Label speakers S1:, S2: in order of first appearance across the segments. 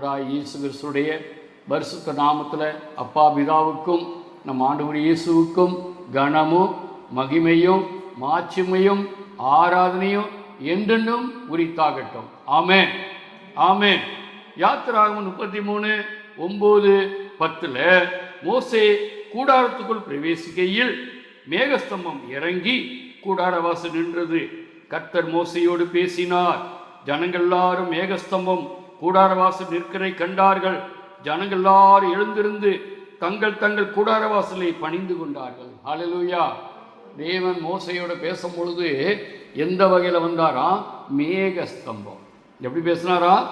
S1: ஆண்டவராய் இயேசு கிறிஸ்துடைய பரிசுத்த நாமத்தில் அப்பா பிதாவுக்கும் நம் ஆண்டவர் இயேசுவுக்கும் கனமும் மகிமையும் மாட்சிமையும் ஆராதனையும் என்றென்றும் உரித்தாகட்டும். ஆமென். ஆமென். யாத்திராகமம் முப்பத்தி மூணு ஒம்பது பத்தில் மோசே கூடாரத்துக்குள் பிரவேசிக்கையில் மேகஸ்தம்பம் இறங்கி கூடாரவாசு நின்றது. கர்த்தர் மோசையோடு பேசினார். ஜனங்கள் எல்லாரும் மேகஸ்தம்பம் கூடாரவாசல் நிற்கிறதை கண்டார்கள். ஜனங்கள் எல்லாரும் எழுந்திருந்து தங்கள் தங்கள் கூடாரவாசலை பணிந்து கொண்டார்கள். ஹalleluya. தேவன் மோசையோட பேசும் பொழுது எந்த வகையில் வந்தாராம் மேகஸ்தம்பம். எப்படி பேசினாரா?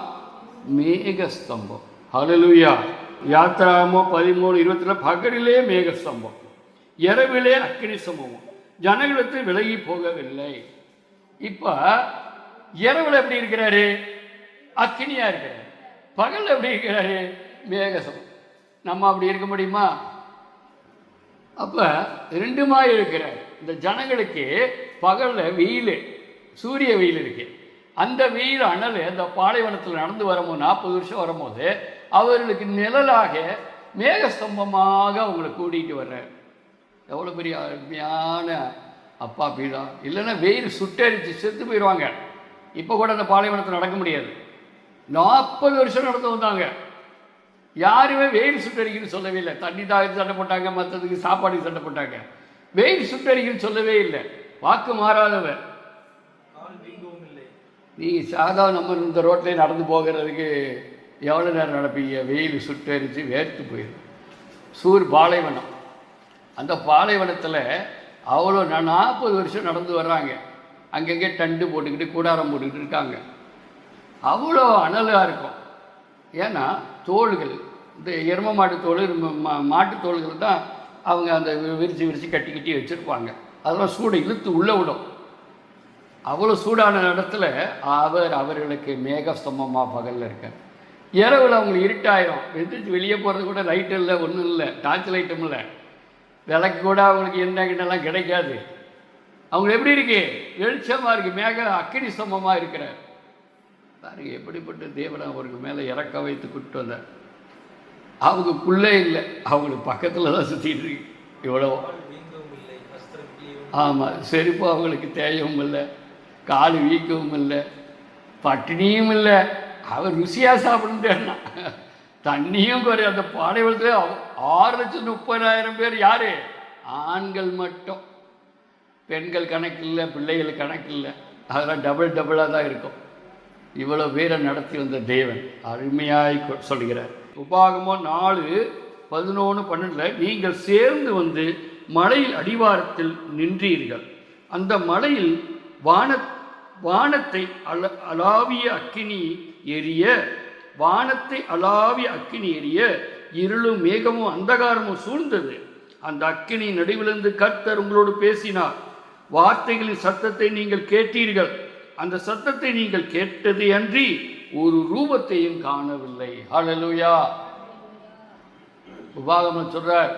S1: மேகஸ்தம்பம். ஹalleluya. யாத்திராமோ பதிமூணு இருபத்தில் பகலிலே மேகஸ்தம்பம். இரவிலே அக்னி சம்பவம் ஜனங்களுக்கு விலகி போகவில்லை. இப்போ இரவில் எப்படி இருக்கிறாரு? அக்கினியா இருக்கிறார். பகல் எப்படி இருக்கிறாரு? மேகசம் நம்ம அப்படி இருக்க முடியுமா? அப்போ ரெண்டுமா இருக்கிறார். இந்த ஜனங்களுக்கு பகலில் வெயில் சூரிய வெயில் இருக்கு. அந்த வெயில் அனல் அந்த பாலைவனத்தில் நடந்து வரும்போது நாற்பது வருஷம் வரும்போது அவர்களுக்கு நிழலாக மேகஸ்தம்பமாக அவங்களை கூட்டிகிட்டு வர்றார். எவ்வளோ பெரிய அருமையான அப்பா பீடா. இல்லைன்னா வெயில் சுட்டரிச்சு செத்து போயிடுவாங்க இப்போ கூட அந்த பாலைவனத்தில் நடக்க முடியாது. நாற்பது வருஷம் நடந்து வந்தாங்க. யாருமே வெயில் சுட்டரிக்குன்னு சொல்லவே இல்லை. தண்ணி தாகத்துக்கு சண்டை போட்டாங்க மற்றதுக்கு சாப்பாடுக்கு சண்டை போட்டாங்க. வெயில் சுட்டரிக்குன்னு சொல்லவே இல்லை. வாக்கு மாறாதவர் நீங்கள் சாதாரண நம்ம இந்த ரோட்லேயே நடந்து போகிறதுக்கு எவ்வளோ நேரம் நடப்பீங்க? வெயில் சுட்டரித்து வேர்த்து போயிடும். சூர் பாலைவனம். அந்த பாலைவனத்தில் அவ்வளோ நாற்பது வருஷம் நடந்து வர்றாங்க. அங்கங்கே டண்டு போட்டுக்கிட்டு கூடாரம் போட்டுக்கிட்டு இருக்காங்க. அவ்வளோ அனலாக இருக்கும். ஏன்னா தோள்கள் இந்த எரும மாட்டு தோல் மாட்டு தோள்கள் தான் அவங்க அந்த விரித்து விரிச்சு விரிச்சு கட்டி கட்டி வச்சுருப்பாங்க. அதெல்லாம் சூடு இழுத்து உள்ளே விடும். அவ்வளோ சூடான இடத்துல அவர் அவர்களுக்கு மேகஸ்தம்பமாக பகலில் இருக்கார். இரவில் அவங்களுக்கு இருட்டாயிரும். எந்திரிச்சு வெளியே போகிறது கூட லைட் இல்லை ஒன்றும் இல்லை. டார்ச் லைட்டும் இல்லை. விளக்கு கூட அவங்களுக்கு என்ன கிட்டலாம் கிடைக்காது. அவங்க எப்படி இருக்கு? வெளிச்சமாக இருக்குது மேக அக்கினி சமமாக இருக்கிறார். பாருங்க எப்படிப்பட்ட தேவனை அவருக்கு மேலே இறக்க வைத்து கூப்பிட்டு வந்தார். அவங்களுக்குள்ளே இல்லை அவங்களுக்கு பக்கத்தில் தான் சுற்றிட்டு இருக்கு. இவ்வளோ ஆமாம் செருப்பு அவங்களுக்கு தேயவும் இல்லை கால் வீக்கவும் இல்லை பட்டினியும் இல்லை. அவர் ருசியாக சாப்பிடுன்னு தண்ணியும் குறை அந்த பாலைவனத்தில் ஆறு லட்சம் முப்பதாயிரம் பேர் யார்? ஆண்கள் மட்டும். பெண்கள் கணக்கு இல்லை பிள்ளைகள் கணக்கு இல்லை. அதெல்லாம் டபுள் டபுளாக தான் இருக்கும். இவ்வளோ பேரை நடத்தி வந்த தேவன். அருமையாய் சொல்கிறார் உபாகமோ நாலு பதினொன்று பன்னெண்டில் நீங்கள் சேர்ந்து வந்து மலையில் அடிவாரத்தில் நின்றீர்கள். அந்த மலையில் வான வானத்தை அல அலாவிய அக்கினி எரிய வானத்தை அலாவிய அக்கினி எரிய இருளும் மேகமும் அந்தகாரமும் சூழ்ந்தது. அந்த அக்கினி நடுவிலிருந்து கர்த்தர் உங்களோடு பேசினார். வார்த்தைகளின் சத்தத்தை நீங்கள் கேட்டீர்கள். அந்த சத்தத்தை நீங்கள் கேட்டது அன்றி ஒரு ரூபத்தையும் காணவில்லை. ஹலலுயா உபாகமன் சொல்றார்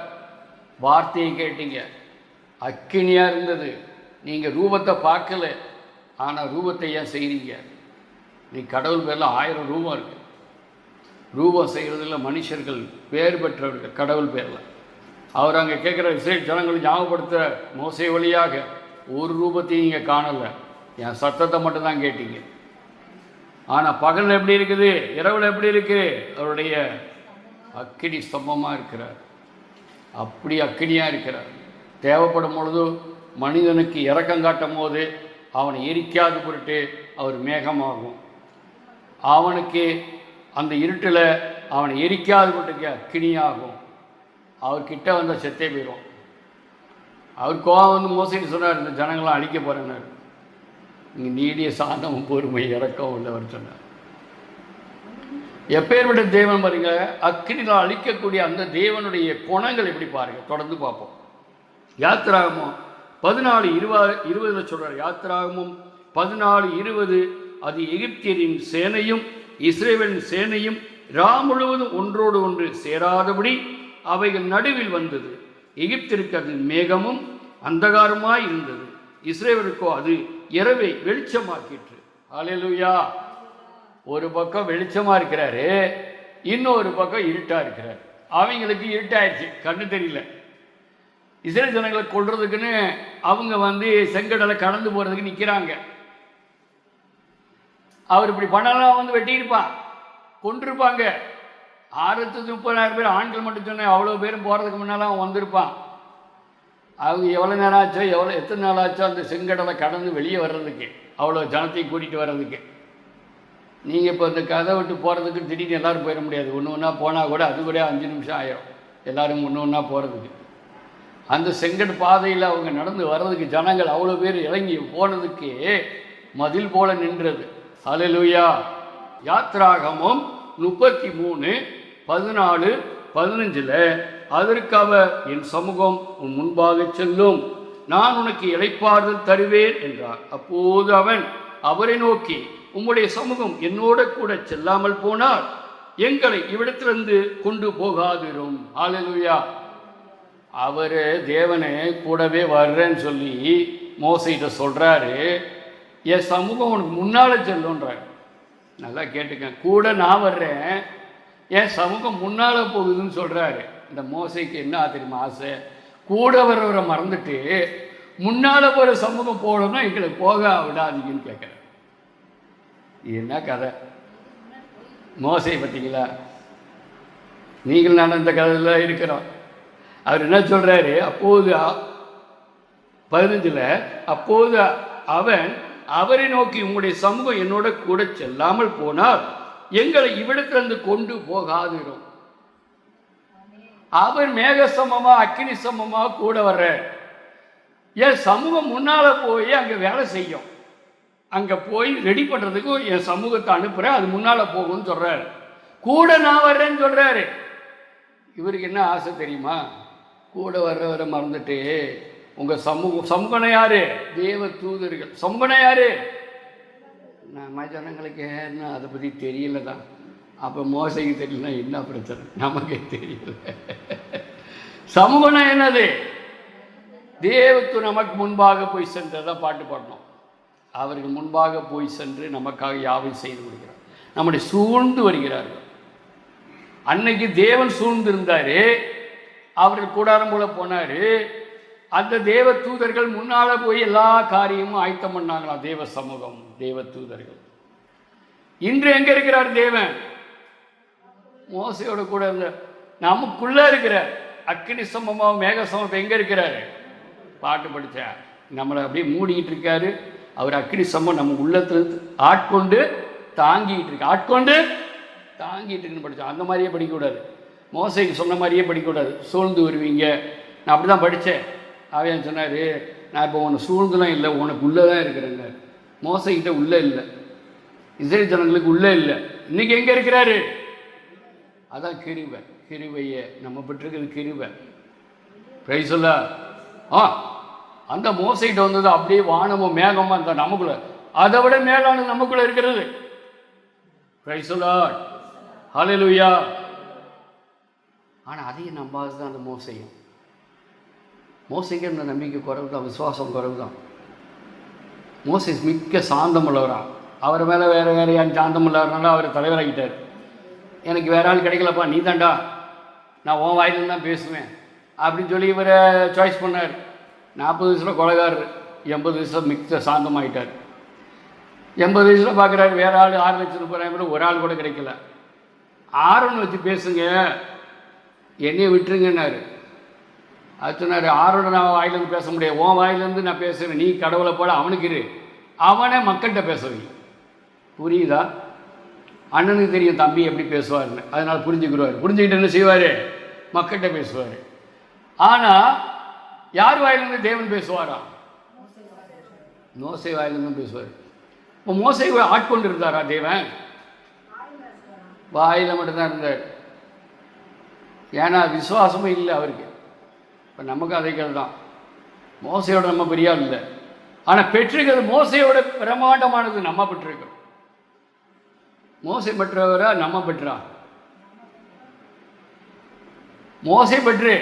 S1: வார்த்தையை கேட்டீங்க. அக்கினியா இருந்தது. நீங்க ரூபத்தை பார்க்கல. ஆனா ரூபத்தை ஏன் செய்றீங்க? நீ கடவுள் பேர்ல ஆயிரம் ரூபம் இருக்கு. ரூபம் செய்கிறதுல மனுஷர்கள் பேர் பெற்றவர்கள் கடவுள் பேரில். அவர் அங்கே கேட்குற விசேஷ ஜனங்களை ஞாபகப்படுத்த மோசை வழியாக ஒரு ரூபத்தையும் நீங்கள் காணலை. என் சத்தத்தை மட்டும்தான் கேட்டீங்க. ஆனால் பகலில் எப்படி இருக்குது? இரவில் எப்படி இருக்குது அவருடைய அக்கினி ஸ்தம்பமாக இருக்கிறார். அப்படி அக்கினியாக இருக்கிறார். தேவைப்படும் பொழுது மனிதனுக்கு இரக்கம் காட்டும் போது அவனை எரிக்காது பொருட்டு அவர் மேகமாகும். அவனுக்கு அந்த இருட்டில் அவனை எரிக்காது பொருட்டுக்கு அக்கினியாகும். அவர்கிட்ட வந்த செத்தே போயிடும் அவர் கோவம் வந்து மோசடி சொன்னார் இந்த ஜனங்களாம் அழிக்க போகிறேன்னாரு நீங்கள் நீடிய சாந்தமும் பொறுமை இறக்கவும் உள்ளவர் சொன்னார். எப்பேற்பட்ட தேவன் பாருங்க அக்கினியில் அழிக்கக்கூடிய அந்த தேவனுடைய குணங்கள் எப்படி பாருங்க தொடர்ந்து பார்ப்போம். யாத்திராகமும் பதினாலு இருபது இருபதுல சொல்றார் யாத்திராகமும் பதினாலு இருபது அது எகிப்தியரின் சேனையும் இஸ்ரேலின் சேனையும் ரா முழுவதும் ஒன்றோடு ஒன்று சேராதபடி அவைகள் நடுவில் வந்தது. எகிப்திற்கு அது மேகமும் அந்தகாரமாய் இருந்தது. இஸ்ரேவருக்கோ அது இரவை வெளிச்சமாக்கிற்று. அலையலுயா ஒரு பக்கம் வெளிச்சமாக இருக்கிறாரு இன்னொரு பக்கம் இருட்டாக இருக்கிறார். அவங்களுக்கு இருட்டாயிருச்சு கண்ணு தெரியல. இஸ்ரேல் ஜனங்களை கொள்றதுக்குன்னு அவங்க வந்து செங்கடலை கடந்து போகிறதுக்கு நிற்கிறாங்க அவர் இப்படி பண்ணலாம் வந்து வெட்டியிருப்பான் கொண்டிருப்பாங்க ஆயிரத்தி முப்பதாயிரம் பேர் ஆண்கள் மட்டும் சொன்னேன் அவ்வளோ பேரும் போகிறதுக்கு முன்னெல்லாம் வந்திருப்பான். அவங்க எவ்வளோ நேரம் ஆச்சோ எவ்வளோ எத்தனை நாள் ஆச்சோ அந்த செங்கடலை கடந்து வெளியே வர்றதுக்கு அவ்வளோ ஜனத்தையும் கூட்டிகிட்டு வர்றதுக்கு. நீங்கள் இப்போ இந்த கதை விட்டு போகிறதுக்கு திடீர்னு எல்லாரும் போயிட முடியாது. ஒன்று ஒன்றா போனால் கூட அது கூட அஞ்சு நிமிஷம் ஆயிரும். எல்லாரும் ஒன்று ஒன்றா போகிறதுக்கு அந்த செங்கட் பாதையில் அவங்க நடந்து வர்றதுக்கு ஜனங்கள் அவ்வளோ பேர் இறங்கி போனதுக்கு மதில் போல நின்றது. அலலுயா யாத்ராகமம் முப்பத்தி மூணு பதினாலு பதினஞ்சில் அதற்கு அவர் என் சமூகம் உன் முன்பாக செல்லும். நான் உனக்கு இழைப்பாறுதல் தருவேன் என்றார். அப்போது அவன் அவரை நோக்கி உம்முடைய சமூகம் என்னோட கூட செல்லாமல் போனால் எங்களை இவ்விடத்திலிருந்து கொண்டு போகாதிரும். ஆலலுயா அவர் தேவனை கூடவே வர்றேன்னு சொல்லி மோசிட்ட சொல்கிறாரு என் சமூகம் உனக்கு முன்னால் செல்லுன்றார் நல்லா கேட்டுக்க கூட நான் வர்றேன். என் சமூகம் முன்னால் போகுதுன்னு சொல்கிறாரு இந்த மோசைக்கு என்ன தெரியுமா ஆசை? கூட வர்றவரை மறந்துட்டு முன்னால் போகிற சமூகம் போகணும்னா எங்களை போக விடாதீங்கன்னு கேட்குறேன். என்ன கதை? மோசை பார்த்தீங்களா? நீங்கள் நான் அந்த கதையில் இருக்கிறோம். அவர் என்ன சொல்கிறாரு அப்போது பதினஞ்சில் அப்போது அவன் அவரை நோக்கி உங்களுடைய சமூகம் என்னோட கூட செல்லாமல் போனால் எங்களை இவ்விடத்திலிருந்து கொண்டு போகாதிரும். அவர் மேக சமமா அக்கினி சமமா கூட வர்ற என் சமூகம் முன்னால போய் அங்க வேலை செய்யும். அங்க போய் ரெடி பண்றதுக்கு என் சமூகத்தை அனுப்புறேன் அது முன்னால போகும்னு சொல்றாரு. கூட நான் வர்றேன்னு சொல்றாரு. இவருக்கு என்ன ஆசை தெரியுமா? கூட வர்றவரை மறந்துட்டு உங்க சமூகம் சமூகனை யாரு? தேவ தூதர்கள். சமூகனை யாரு? நம்ம ஜனங்களுக்கு என்ன அதை பற்றி தெரியல தான் அப்போ மோசைக்கு தெரியலனா என்ன பிரச்சனை? நமக்கே தெரியல. சமூகம்னா என்னது? தேவத்து நமக்கு முன்பாக போய் சென்றதான் பாட்டு பாடணும். அவருக்கு முன்பாக போய் சென்று நமக்காக யாவை செய்து கொடுக்கிறார். நம்முடைய சூழ்ந்து வருகிறார்கள். அன்னைக்கு தேவன் சூழ்ந்திருந்தாரு. அவர்கள் கூடாரம் போல போனார். அந்த தேவ தூதர்கள் முன்னால் போய் எல்லா காரியமும் ஆயத்தம் பண்ணாங்களாம். தேவ சமூகம் தேவ தூதர்கள். இன்று எங்கே இருக்கிறார் தேவன்? மோசையோட கூட இருந்த நமக்குள்ளே இருக்கிற அக்னி சமமாக மேக சமம் எங்கே இருக்கிறாரு? பாட்டு படித்தேன் நம்மளை அப்படியே மூடிக்கிட்டு இருக்காரு. அவர் அக்னி சமம் நம்ம உள்ளத்தில் ஆட்கொண்டு தாங்கிக்கிட்டு இருக்கு. ஆட்கொண்டு தாங்கிட்டு இருக்குன்னு படித்தோம் அந்த மாதிரியே படிக்கக்கூடாது. மோசைக்கு சொன்ன மாதிரியே படிக்கக்கூடாது. சூழ்ந்து வருவீங்க. நான் அப்படி தான் படித்தேன் அவன் சொன்னார் நான் இப்போ உன்னை சூழ்ந்துலாம் இல்லை. உனக்கு உள்ளே தான் இருக்கிறேங்க. மோசைக்கிட்ட உள்ளே இல்லை. இசை ஜனங்களுக்கு உள்ளே இல்லை. இன்னைக்கு எங்கே இருக்கிறாரு? அதான் கிருவை கிருவையை நம்ம பெற்றிருக்கிறது கிருவை பிரைஸல்லா ஆ அந்த மோசைட்டு வந்தது அப்படியே வானமும் மேகமாக இருந்தா நமக்குள்ள. அதை விட மேலானது நமக்குள்ள இருக்கிறது. பிரைஸல்லா ஹalleluya ஆனால் அதையும் நம்பாது தான் அந்த மோசையும். மோசைக்கு அந்த நம்பிக்கை குறைவு தான் விசுவாசம் குறைவு தான் மோசை மிக்க சாந்தம் உள்ளவரான் அவர் மேலே வேறு வேறு யாரும் சாந்தம் இல்லாதனால அவர் தலைவராகிட்டார். எனக்கு வேற ஆள் கிடைக்கலப்பா நீ தாண்டா நான் உன் வாயிலிருந்து தான் பேசுவேன். அப்படின்னு சொல்லி இவரை சாய்ஸ் பண்ணார். நாற்பது வயசில் கொலைகாரர் எண்பது வயசில் மிக்க சாந்தமாயிட்டார். எண்பது வயசில் பார்க்குறாரு வேற ஆள் ஆறு லட்சம் முப்பதாயிரம் ஒரு ஆள் கூட கிடைக்கல. ஆறுன்னு வச்சு பேசுங்க என்னையை விட்டுருங்கன்னாரு. அது சொன்னார் ஆரோட நான் வாயிலேருந்து பேச முடியாது. உன் வாயிலேருந்து நான் பேசுகிறேன் நீ கடவுளை போல அவனுக்கு இரு. அவனே மக்கள்கிட்ட பேச புரியுதா? அண்ணனுக்கு தெரியும் தம்பி எப்படி பேசுவார்னு அதனால் புரிஞ்சுக்கிடுவார். புரிஞ்சுக்கிட்டு என்ன செய்வார்? மக்கள்கிட்ட பேசுவார். ஆனால் யார் வாயிலிருந்து தேவன் பேசுவாரா? மோசை வாயிலிருந்து பேசுவார். இப்போ மோசை ஆட்கொண்டு இருந்தாரா தேவன்? வாயில் மட்டும்தான் இருந்தார். ஏன்னா விசுவாசமும் இல்லை அவருக்கு. இப்போ நமக்கு அதைகள் தான். மோசையோட நம்ம பெரிய இல்லை. ஆனால் பெற்றிருக்கிறது மோசையோட பிரமாண்டமானது நம்ம பெற்றிருக்கிறோம். மோசை பெற்றவரா நம்ம பெற்றா? மோசை பெற்று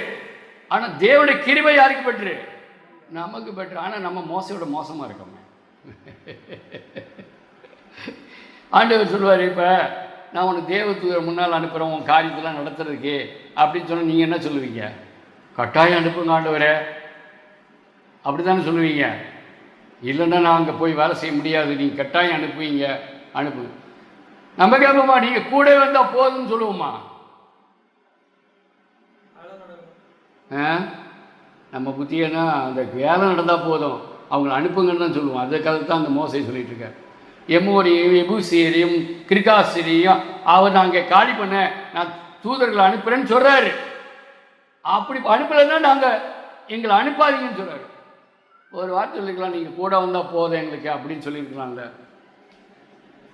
S1: ஆனால் தேவனுடைய கிருபை யாருக்கு பெற்று? நமக்கு பெற்று. ஆனால் நம்ம மோசையோட மோசமாக இருக்கோமே. ஆண்டவர் சொல்லுவார் இப்போ நான் உனக்கு தேவதூதர் முன்னால் அனுப்புகிறேன் உன் காரியத்தெல்லாம் நடத்துறதுக்கு. அப்படின்னு சொன்னால் நீங்கள் என்ன சொல்லுவீங்க? கட்டாயம் அனுப்புங்க ஆண்டவரே. அப்படி தானே சொல்லுவீங்க? இல்லைன்னா நான் அங்கே போய் வேலை செய்ய முடியாது. நீங்கள் கட்டாயம் அனுப்புவீங்க. அனுப்பு. நம்ம கேட்போமா நீங்கள் கூட வந்தால் போதும்னு சொல்லுவோமா? ஆ? நம்ம என்ன அந்த வேலை நடந்தால் போதும். அவங்கள அனுப்புங்கன்னு தான் சொல்லுவோம். அதுக்காக தான் அந்த மோசை சொல்லிட்டு இருக்கார். எம்மோரியும் எபூசியரையும் கிரிகாசிரியும் அவர் நாங்கள் காலி பண்ண நான் தூதர்களை அனுப்புகிறேன்னு சொல்கிறாரு அப்படி அனுப்பலைன்னா நாங்கள் எங்களை அனுப்பாதீங்கன்னு சொல்கிறாரு ஒரு வார்த்தை சொல்லிக்கலாம் நீங்கள் கூட வந்தால் போதும் எங்களுக்கு அப்படின்னு சொல்லியிருக்கலாம்ல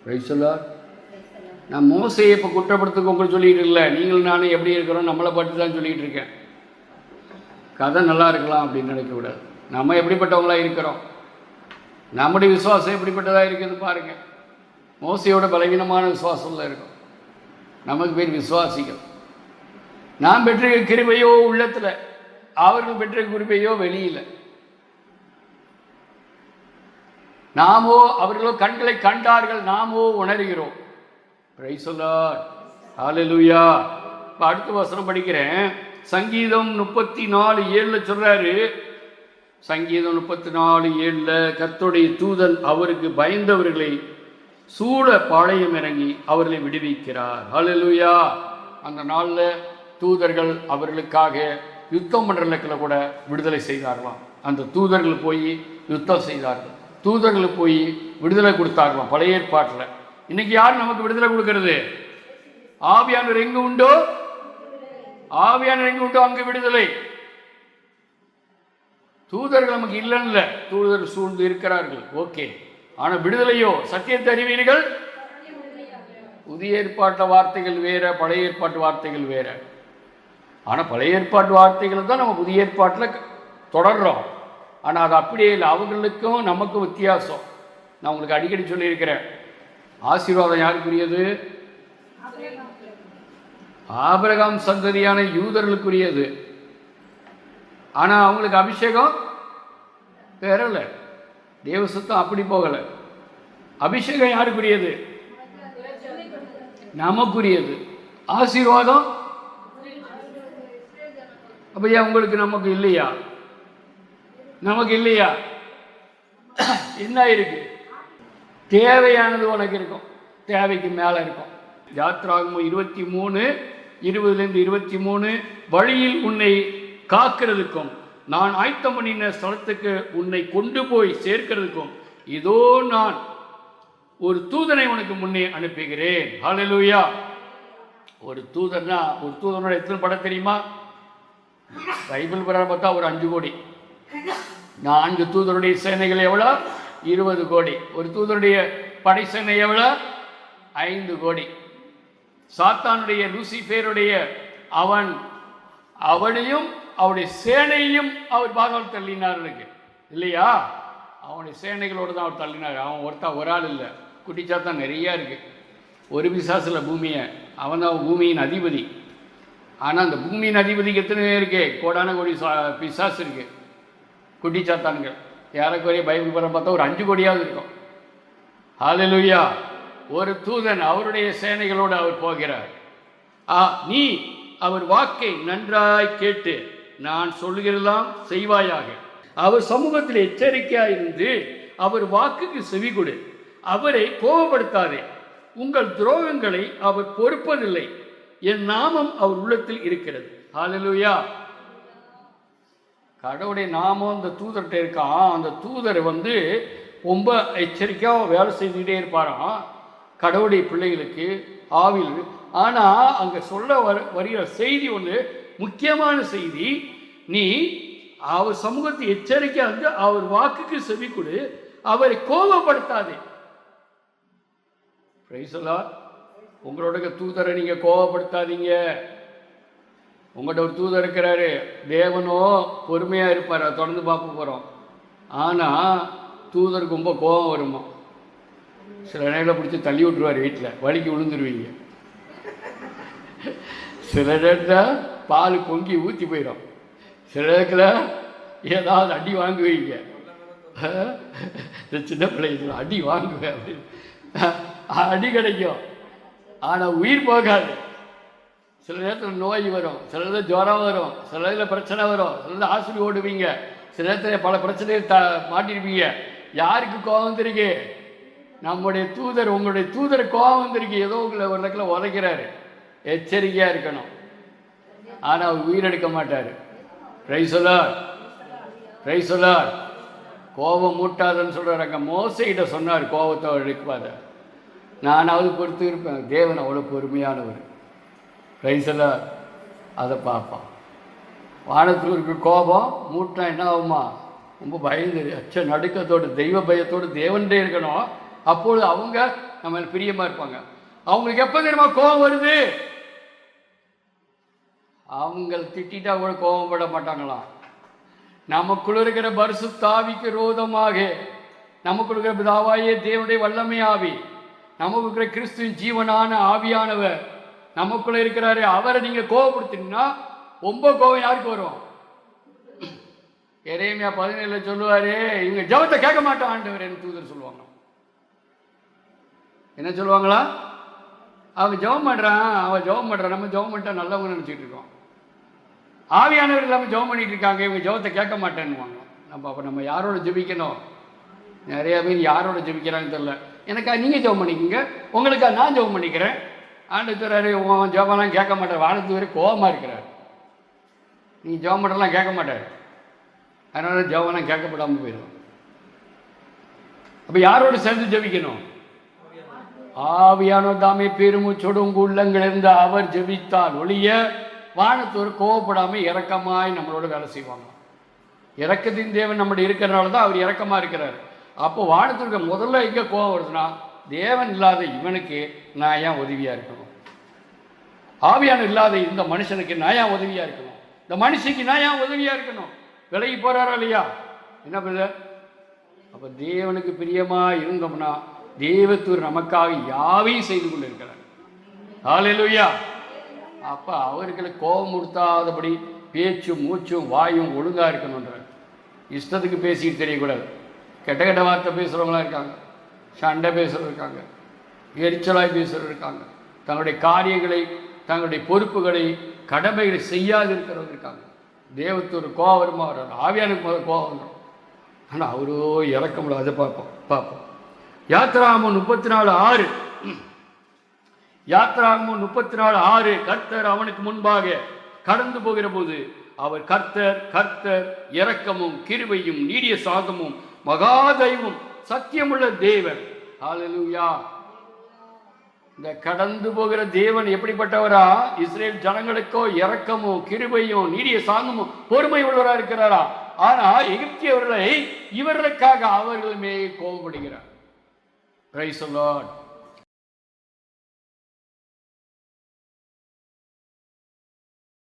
S1: ரைசலா நான் மோசையை இப்போ குற்றப்படுத்துக்கு உங்களுக்கு சொல்லிகிட்டு இல்லை. நீங்களும் நானும் எப்படி இருக்கிறோம் நம்மளை பார்த்து தான் சொல்லிகிட்டு இருக்கேன். கதை நல்லா இருக்கலாம் அப்படின்னு நினைக்கக்கூடாது நம்ம எப்படிப்பட்டவங்களாக இருக்கிறோம்? நம்முடைய விசுவாசம் எப்படிப்பட்டதாக இருக்குது பாருங்கள் மோசையோட பலவீனமான விசுவாசம்ல இருக்கும். நமக்கு பேர் விசுவாசிகள். நாம் பெற்ற கிருபையோ உள்ளத்தில் அவர்கள் பெற்ற கிருபையோ வெளியில். நாமோ அவர்களோ கண்களை கண்டார்கள் நாமோ உணர்கிறோம். பிரைசொல்லார் ஹalleluya இப்போ அடுத்த வசனம் படிக்கிறேன். சங்கீதம் முப்பத்தி நாலு ஏழில் சொல்கிறாரு சங்கீதம் முப்பத்தி நாலு ஏழில் கர்த்தருடைய தூதன் அவருக்கு பயந்தவர்களை சூழ பாளையம் இறங்கி அவர்களை விடுவிக்கிறார். ஹalleluya அந்த நாளில் தூதர்கள் அவர்களுக்காக யுத்தம் மண்டலத்தில் கூட விடுதலை செய்தார்களாம். அந்த தூதர்கள் போய் யுத்தம் செய்தார்கள். தூதர்கள் போய் விடுதலை கொடுத்தார்களாம். பழைய ஏற்பாட்டில். இன்னைக்கு யார் நமக்கு விடுதலை கொடுக்கிறது? ஆவியானவர் எங்கு உண்டோ? ஆவியானவர் எங்கு உண்டோ அங்கு விடுதலை. தூதர்கள் நமக்கு இல்லைன்னு இல்லை தூதர் சூழ்ந்து இருக்கிறார்கள். ஓகே. ஆனால் விடுதலையோ சத்தியத்தை அறிவீர்கள்? புதிய ஏற்பாட்டு வார்த்தைகள் வேற பழைய ஏற்பாட்டு வார்த்தைகள் வேற. ஆனால் பழைய ஏற்பாட்டு வார்த்தைகள் தான் நம்ம புதிய ஏற்பாட்டில் தொடர்றோம். ஆனால் அது அப்படியே இல்லை. அவங்களுக்கும் நமக்கும் வித்தியாசம். நான் உங்களுக்கு அடிக்கடி சொல்லியிருக்கிறேன். ஆசீர்வாதம் யாருக்குரியது? ஆபிரகாம் சந்ததியான யூதர்களுக்குரியது. ஆனால் அவங்களுக்கு அபிஷேகம் பெறலை. தேவசத்தம் அப்படி போகலை. அபிஷேகம் யாருக்குரியது? நமக்குரியது. ஆசீர்வாதம்? அப்படியா ஏன் உங்களுக்கு நமக்கு இல்லையா? நமக்கு இல்லையா? என்ன இருக்குது தேவையானது உனக்கு இருக்கும். தேவைக்கு மேலே இருக்கும். யாத்ராகமம் இருபத்தி மூணு இருபதுலேருந்து இருபத்தி மூணு வழியில் உன்னை காக்கிறதுக்கும் நான் ஆயத்தம் பண்ணின ஸ்தலத்துக்கு உன்னை கொண்டு போய் சேர்க்கிறதுக்கும் இதோ நான் ஒரு தூதனை உனக்கு முன்னே அனுப்புகிறேன். ஹலலூயா ஒரு தூதர்னா ஒரு தூதனோட எத்தனை படம் தெரியுமா? பைபிள் பிரகாரம் பார்த்தா ஒரு அஞ்சு கோடி. நான்கு தூதருடைய சேனைகள் எவ்வளோ? இருபது கோடி. ஒரு தூதருடைய படைசனை எவ்வளோ? ஐந்து கோடி. சாத்தானுடைய லூசிஃபேருடைய அவன் அவனையும் அவனுடைய சேனையும் அவர் பாகம் தள்ளினார் இருக்கு. இல்லையா? அவனுடைய சேனைகளோடு தான் அவர் தள்ளினார். அவன் ஒருத்தா ஒரு ஆள் இல்லை. குட்டிச்சாத்தான் நிறையா இருக்கு. ஒரு பிசாசில் பூமியை. அவன் தான் பூமியின் அதிபதி. ஆனால் அந்த பூமியின் அதிபதிக்கு எத்தனை இருக்கு? கோடான கோடி சா- இருக்குது குட்டிச்சாத்தான்கள். ஏறக்குறைய பைபிள் படம் பார்த்தா ஒரு அஞ்சு கோடியாவது இருக்கும். ஹாலலுயா ஒரு தூதன் அவருடைய சேனைகளோடு அவர் போகிறார். ஆ நீ அவர் வாக்கை நன்றாய் கேட்டு நான் சொல்லுகிறதெல்லாம் செய்வாயாக. அவர் சமூகத்தில் எச்சரிக்கையாக இருந்து அவர் வாக்குக்கு செவி கொடு. அவரை கோபப்படுத்தாதே. உங்கள் துரோகங்களை அவர் பொறுப்பதில்லை. என் நாமம் அவர் உள்ளத்தில் இருக்கிறது. ஹாலலுயா கடவுளுடைய நாமம் அந்த தூதர்கிட்ட இருக்கான் அந்த தூதர் வந்து ரொம்ப எச்சரிக்கையாக வேலை செஞ்சுக்கிட்டே இருப்பாராம். கடவுளுடைய பிள்ளைகளுக்கு ஆவில் ஆனால் அங்கே சொல்ல வர வருகிற செய்தி ஒன்று முக்கியமான செய்தி நீ அவர் சமூகத்தை எச்சரிக்கையாக வந்து அவர் வாக்குக்கு செவி கொடு. அவரை கோபப்படுத்தாதே. பிரைசலா உங்களோட தூதரை நீங்கள் கோபப்படுத்தாதீங்க. உங்கள்கிட்ட ஒரு தூதர் இருக்கிறாரு. தேவனோ பொறுமையாக இருப்பார். அதை தொடர்ந்து பார்க்க போகிறோம் ஆனால் தூதருக்கு ரொம்ப கோபம் வருமா? சில நேரத்தில் பிடிச்சி தள்ளி விட்டுருவார் வீட்டில். வலிக்கு விழுந்துருவீங்க. சில நேரத்தில் பால் பொங்கி ஊற்றி போயிடும் சில நேரத்தில் ஏதாவது அடி வாங்குவீங்க. இந்த சின்ன பிள்ளைங்க அடி வாங்குவேன். அப்படின்னு. அடி கிடைக்கும். ஆனால் உயிர் போகாது. சில நேரத்தில் நோய் வரும். சில நேரத்தில் ஜுரம் வரும். சில நேரத்தில் பிரச்சனை வரும். சில நேரத்தில் ஹாஸ்பிட்டல் ஓடுவீங்க. சில நேரத்தில் பல பிரச்சனைகள் த மாட்டிருப்பீங்க. யாருக்கு கோபம் வந்திருக்கு நம்முடைய தூதர் உங்களுடைய தூதர் கோபம் வந்திருக்கு ஏதோ உங்களை ஒரு இடத்துல உதைக்கிறாரு. எச்சரிக்கையாக இருக்கணும். ஆனால் அவர் உயிரெடுக்க மாட்டார். ரைசொலார் ரைசொலார் கோபம் மூட்டாதன்னு சொல்கிறாங்க மோசையிட்ட சொன்னார். கோபத்தை எடுக்காத நானாவது பொறுத்து இருப்பேன். தேவன் அவ்வளோ பொறுமையானவர். ரைசலார் அதை பார்ப்பான். வானத்தில் இருக்க கோபம் மூட்டா என்ன ஆகுமா? ரொம்ப பயந்து அச்ச நடுக்கத்தோடு தெய்வ பயத்தோடு தேவன்டே இருக்கணும். அப்பொழுது அவங்க நம்ம பிரியமாக இருப்பாங்க. அவங்களுக்கு எப்போ தெரியுமா கோபம் வருது? அவங்க திட்டிட்டா கூட கோபப்பட மாட்டாங்களாம் நமக்குள் இருக்கிற பரிசு தாவிக்கு ரோதமாக. நமக்குள்ள இருக்கிற பிதாவாயே தேவனுடைய வல்லமை ஆவி நமக்கு இருக்கிற கிறிஸ்துவின் ஜீவனான ஆவியானவர். நமக்குள்ள இருக்கிறாரு அவரை நீங்க கோவப்படுத்தினா ரொம்ப கோவம் யாருக்கு வரும்? எரேமியா பதினேழுல சொல்லுவாரு இவங்க ஜபத்தை கேட்க மாட்டான் ஆண்டவர் என்று தூதர் சொல்லுவாங்க. என்ன சொல்லுவாங்களா? அவன் ஜெபம் பண்றான் அவன் ஜெபம் பண்றான் நம்ம ஜெபம் பண்ணிட்டா நல்லவங்க நினைச்சிட்டு இருக்கோம். ஆவியானவர் இல்லாமல் ஜெபம் பண்ணிட்டு இருக்காங்க இவங்க ஜபத்தை கேட்க மாட்டேன்னுவாங்க. நம்ம அப்போ நம்ம யாரோட ஜெபிக்கணும்? நிறைய பேர் யாரோட ஜபிக்கிறாங்கன்னு தெரியல. எனக்கா நீங்கள் ஜெபம் பண்ணிக்கோங்க உங்களுக்கா நான் ஜெபம் பண்ணிக்கிறேன். ஆண்டு உன் ஜெபம்லாம் கேட்க மாட்டார். வானத்து கோபமாக இருக்கிறார். நீங்கள் ஜெபம் பண்ணலாம் கேட்க மாட்டார். அதனால ஜெபம்லாம் கேட்கப்படாமல் போயிடும். அப்போ யாரோட சேர்ந்து ஜெபிக்கணும்? ஆவியானோ தாமே பெருமு உங்க உள்ளங்கள் இருந்த அவர் ஜெபித்தால் ஒளிய வானத்தூர் கோவப்படாமல் இறக்கமாய் நம்மளோட வேலை செய்வாங்க. இறக்கத்தின் தேவன் நம்மகிட்ட இருக்கிறனால தான் அவர் இறக்கமாக இருக்கிறார். அப்போ வானத்திற்கு முதல்ல எங்கே கோவம் வருதுன்னா தேவன் இல்லாத இவனுக்கு நான் ஏன் உதவியாக இருக்கணும்? ஆவியான இல்லாத இந்த மனுஷனுக்கு நான் ஏன் உதவியாக இருக்கணும்? இந்த மனுஷிக்கு நான் ஏன் உதவியாக இருக்கணும்? விலகி போகிறாரா இல்லையா? என்ன பிரதர்? அப்போ தேவனுக்கு பிரியமாக இருந்தோம்னா தேவத்தூர் நமக்காக யாவையும் செய்து கொண்டு இருக்கிறார் ஆலையிலுயா அப்போ அவர்களை கோபம் கொடுத்தாதபடி பேச்சும் மூச்சும் வாயும் ஒழுங்காக இருக்கணுன்றார் இஷ்டத்துக்கு பேசிட்டு தெரியக்கூடாது. கெட்ட கெட்ட வார்த்தை பேசுகிறவங்களாம் இருக்காங்க. சண்டை பேசுகிறவர் இருக்காங்க. எரிச்சலாய் பேசுகிறவர் இருக்காங்க. தங்களுடைய காரியங்களை தங்களுடைய பொறுப்புகளை கடமைகளை செய்யாது இருக்கிறவங்க இருக்காங்க. தேவத்தூர் கோவம் வருமா ஆவியானுக்கு முதல் கோவம் வந்துடும் ஆனால் அவரோ இறக்க முடியாது அதை பார்ப்போம் பார்ப்போம் யாத்ராமம் முப்பத்தி நாலு ஆறு. யாத்ராகமம் முப்பத்தி நாலு ஆறு. கர்த்தர் அவனுக்கு முன்பாக கடந்து போகிற போது அவர் கர்த்தர் கர்த்தர் இரக்கமும் கிருவையும் நீடிய சாதமும் மகாதைவும் சத்தியமுள்ள தேவன். ஹalleluya. இந்த கடந்து போகிற தேவன் எப்படிப்பட்டவரா? இஸ்ரேல் ஜனங்களுக்கோ இரக்கமும் கிருபையும் நீடிய சாங்கமும் பொறுமை உள்ளவரா இருக்கிறாரா? ஆனா எகிப்தியவர்களை இவர்களுக்காக அவர்கள் மேல் கோபப்படுகிறார். Price Lord